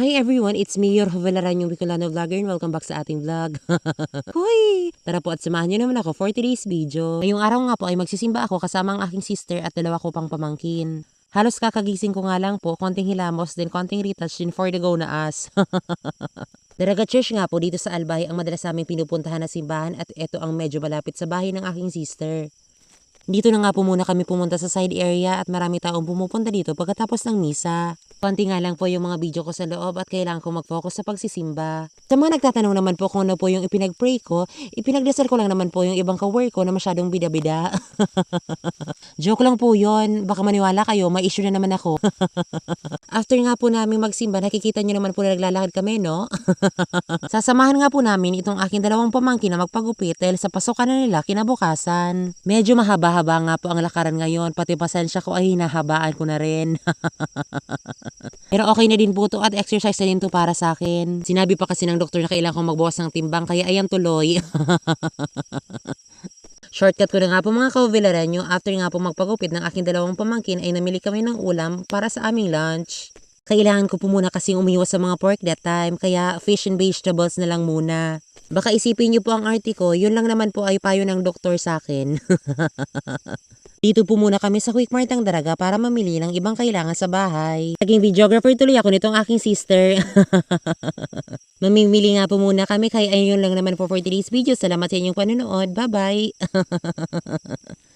Hi everyone, it's me, your Hovelaran, yung Bicolano vlogger and welcome back sa ating vlog. Hoy! Tara po at samahan nyo naman ako for today's video. Ngayong araw nga po ay magsisimba ako kasama ang aking sister at dalawa ko pang pamangkin. Halos kakagising ko nga lang po, konting hilamos, then konting retouch din for the go na as. Daraga Church nga po dito sa Albay ang madalas namin pinupuntahan na simbahan at ito ang medyo malapit sa bahay ng aking sister. Dito na nga po muna kami pumunta sa side area at marami taong pumupunta dito pagkatapos ng misa. Konti nga lang po yung mga video ko sa loob at kailangan ko mag-focus sa pagsisimba. Sa mga nagtatanong naman po kung ano po yung ipinag-pray ko, ipinagdasal ko lang naman po yung ibang ka-work ko na masyadong bida-bida. Joke lang po yon Baka maniwala kayo, may issue na naman ako. After nga po namin magsimba, nakikita nyo naman po na naglalakad kami, no? Sasamahan nga po namin itong aking dalawang pamangkin na magpagupit dahil sa pasokan na nila kinabukasan. Medyo mahaba-haba nga po ang lakaran ngayon, pati pasensya ko ay hinahabaan ko na rin. Pero okay na din po to at exercise na din to para sa akin. Sinabi pa kasi ng doktor na kailangan kong magbawas ng timbang kaya ayan tuloy. Shortcut ko na nga po mga kauvilarenyo after nga po magpagupit ng aking dalawang pamangkin ay namili kami ng ulam para sa aming lunch. Kailangan ko po muna kasing umiwas sa mga pork that time kaya fish and vegetables na lang muna. Baka isipin niyo po ang arte ko, yun lang naman po ay payo ng doktor sa akin. Dito po muna kami sa Quick Mart ng Daraga para mamili ng ibang kailangan sa bahay. Naging videographer tuloy ako nitong aking sister. Mamimili nga po muna kami kaya ayun lang naman po for today's video. Salamat sa inyong panonood. Bye-bye!